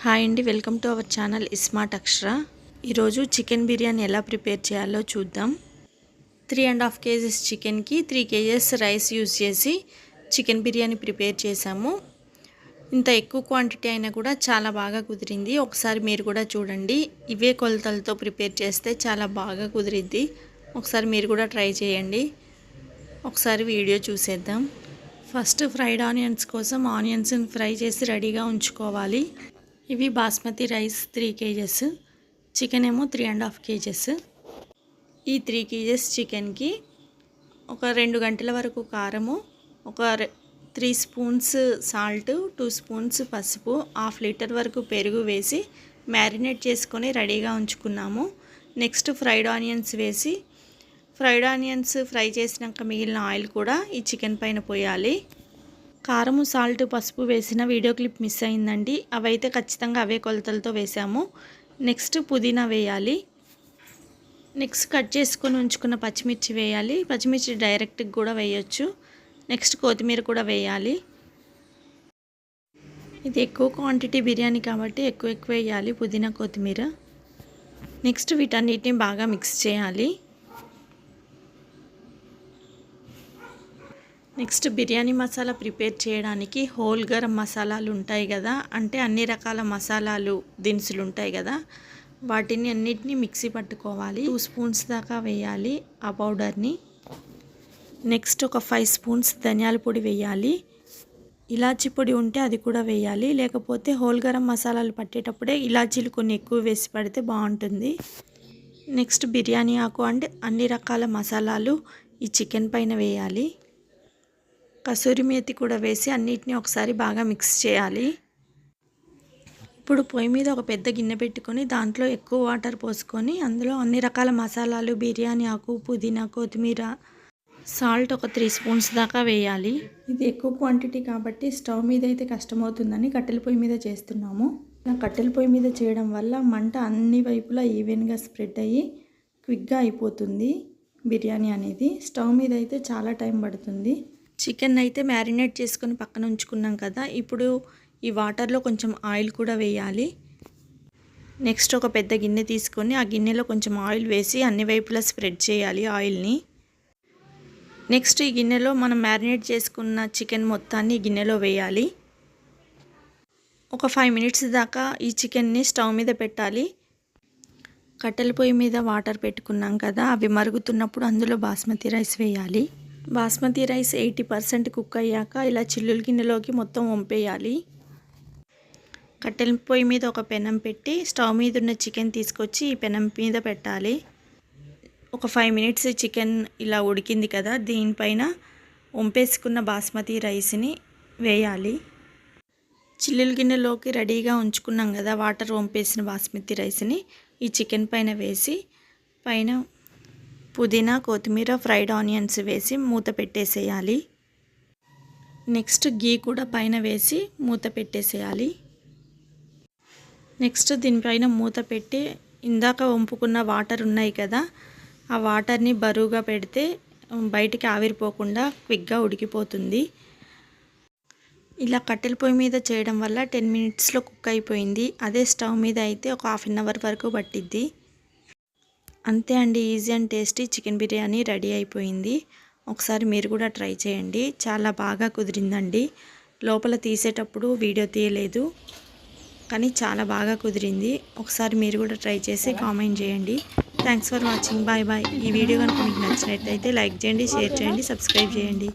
Hi అండి welcome to our channel iSmart Akshara. ఈరోజు chicken biryani ఎలా ప్రిపేర్ చేయాలో చూద్దాం. త్రీ అండ్ హాఫ్ కేజీస్ చికెన్కి త్రీ కేజెస్ రైస్ యూజ్ చేసి చికెన్ బిర్యానీ ప్రిపేర్ చేశాము. ఇంత ఎక్కువ క్వాంటిటీ అయినా కూడా చాలా బాగా కుదిరింది. ఒకసారి మీరు కూడా చూడండి. ఇవే కొలతలతో ప్రిపేర్ చేస్తే చాలా బాగా కుదిరిద్ది. ఒకసారి మీరు కూడా ట్రై చేయండి. ఒకసారి వీడియో చూసేద్దాం. ఫస్ట్ ఫ్రైడ్ ఆనియన్స్ కోసం ఆనియన్స్ని ఫ్రై చేసి రెడీగా ఉంచుకోవాలి. ఇవి basmati rice three kgs chicken ఏమో త్రీ అండ్ హాఫ్ కేజెస్. ఈ త్రీ కేజెస్ చికెన్కి ఒక రెండు గంటల వరకు కారము ఒక three spoons salt two spoons పసుపు హాఫ్ లీటర్ వరకు పెరుగు వేసి మ్యారినేట్ చేసుకొని రెడీగా ఉంచుకున్నాము. నెక్స్ట్ ఫ్రైడ్ ఆనియన్స్ వేసి ఫ్రైడ్ ఆనియన్స్ ఫ్రై చేసినాక మిగిలిన ఆయిల్ కూడా ఈ చికెన్ పైన పోయాలి. కారము సాల్ట్ పసుపు వేసిన వీడియో క్లిప్ మిస్ అయిందండి. అవైతే ఖచ్చితంగా అవే కొలతలతో వేసాము. నెక్స్ట్ పుదీనా వేయాలి. నెక్స్ట్ కట్ చేసుకొని ఉంచుకున్న పచ్చిమిర్చి వేయాలి. పచ్చిమిర్చి డైరెక్ట్గా కూడా వేయొచ్చు. నెక్స్ట్ కొత్తిమీర కూడా వేయాలి. ఇది ఎక్కువ క్వాంటిటీ బిర్యానీ కాబట్టి ఎక్కువ ఎక్కువ వేయాలి పుదీనా కొత్తిమీర. నెక్స్ట్ వీటన్నిటిని బాగా మిక్స్ చేయాలి. నెక్స్ట్ బిర్యానీ మసాలా ప్రిపేర్ చేయడానికి హోల్ గరం మసాలాలు ఉంటాయి కదా అంటే అన్ని రకాల మసాలాలు దినుసులు ఉంటాయి కదా వాటిని అన్నిటినీ మిక్సీ పట్టుకోవాలి. టూ స్పూన్స్ దాకా వేయాలి ఆ పౌడర్ని. నెక్స్ట్ ఒక ఫైవ్ స్పూన్స్ ధనియాల పొడి వేయాలి. ఇలాచీ పొడి ఉంటే అది కూడా వేయాలి. లేకపోతే హోల్ గరం మసాలాలు పట్టేటప్పుడే ఇలాచీలు కొన్ని ఎక్కువ వేసి పడితే బాగుంటుంది. నెక్స్ట్ బిర్యానీ ఆకు అంటే అన్ని రకాల మసాలాలు ఈ చికెన్ పైన వేయాలి. కసూరి మేతి కూడా వేసి అన్నిటినీ ఒకసారి బాగా మిక్స్ చేయాలి. ఇప్పుడు పొయ్యి మీద ఒక పెద్ద గిన్నె పెట్టుకొని దాంట్లో ఎక్కువ వాటర్ పోసుకొని అందులో అన్ని రకాల మసాలాలు బిర్యానీ ఆకు పుదీనా కొత్తిమీర సాల్ట్ ఒక త్రీ స్పూన్స్ దాకా వేయాలి. ఇది ఎక్కువ క్వాంటిటీ కాబట్టి స్టవ్ మీద అయితే కష్టమవుతుందని కట్టెల పొయ్యి మీద చేస్తున్నాము. కట్టెల పొయ్యి మీద చేయడం వల్ల మంట అన్ని వైపులా ఈవెన్గా స్ప్రెడ్ అయ్యి క్విక్గా అయిపోతుంది బిర్యానీ అనేది. స్టవ్ మీద అయితే చాలా టైం పడుతుంది. చికెన్ అయితే మ్యారినేట్ చేసుకొని పక్కన ఉంచుకున్నాం కదా. ఇప్పుడు ఈ వాటర్లో కొంచెం ఆయిల్ కూడా వేయాలి. నెక్స్ట్ ఒక పెద్ద గిన్నె తీసుకొని ఆ గిన్నెలో కొంచెం ఆయిల్ వేసి అన్ని వైపులా స్ప్రెడ్ చేయాలి ఆయిల్ని. నెక్స్ట్ ఈ గిన్నెలో మనం మ్యారినేట్ చేసుకున్న చికెన్ మొత్తాన్ని గిన్నెలో వేయాలి. ఒక ఫైవ్ మినిట్స్ దాకా ఈ చికెన్ని స్టవ్ మీద పెట్టాలి. కట్టెల పొయ్యి మీద వాటర్ పెట్టుకున్నాం కదా అవి మరుగుతున్నప్పుడు అందులో బాస్మతి రైస్ వేయాలి. Basmati rice eighty percent cook అయ్యాక ఇలా చిల్లుల గిన్నెలోకి మొత్తం వంపేయాలి. కట్టెల పొయ్యి మీద ఒక పెనం పెట్టి స్టవ్ మీద ఉన్న చికెన్ తీసుకొచ్చి ఈ పెనం మీద పెట్టాలి. ఒక ఫైవ్ మినిట్స్ చికెన్ ఇలా ఉడికింది కదా దీనిపైన వంపేసుకున్న బాస్మతి రైస్ని వేయాలి. చిల్లుల గిన్నెలోకి రెడీగా ఉంచుకున్నాం కదా వాటర్ వంపేసిన బాస్మతి రైస్ని ఈ చికెన్ పైన వేసి పైన పుదీనా కొత్తిమీర ఫ్రైడ్ ఆనియన్స్ వేసి మూత పెట్టేసేయాలి. నెక్స్ట్ గీ కూడా పైన వేసి మూత పెట్టేసేయాలి. నెక్స్ట్ దీనిపైన మూత పెట్టి ఇందాక వంపుకున్న వాటర్ ఉన్నాయి కదా ఆ వాటర్ని బరువుగా పెడితే బయటికి ఆవిరిపోకుండా క్విక్గా ఉడికిపోతుంది. ఇలా కట్టెల పొయ్యి మీద చేయడం వల్ల టెన్ మినిట్స్లో కుక్ అయిపోయింది. అదే స్టవ్ మీద అయితే ఒక హాఫ్ అన్ అవర్ వరకు పట్టిద్ది. అంతే అండి easy and tasty chicken biryani ready అయిపోయింది. ఒకసారి మీరు కూడా ట్రై చేయండి. చాలా బాగా కుదిరిందండి. లోపల తీసేటప్పుడు వీడియో తీయలేదు కానీ చాలా బాగా కుదిరింది. ఒకసారి మీరు కూడా ట్రై చేసి కామెంట్ చేయండి. Thanks for watching bye bye ఈ వీడియో కనుక మీకు నచ్చినట్టయితే లైక్ చేయండి షేర్ చేయండి సబ్స్క్రైబ్ చేయండి.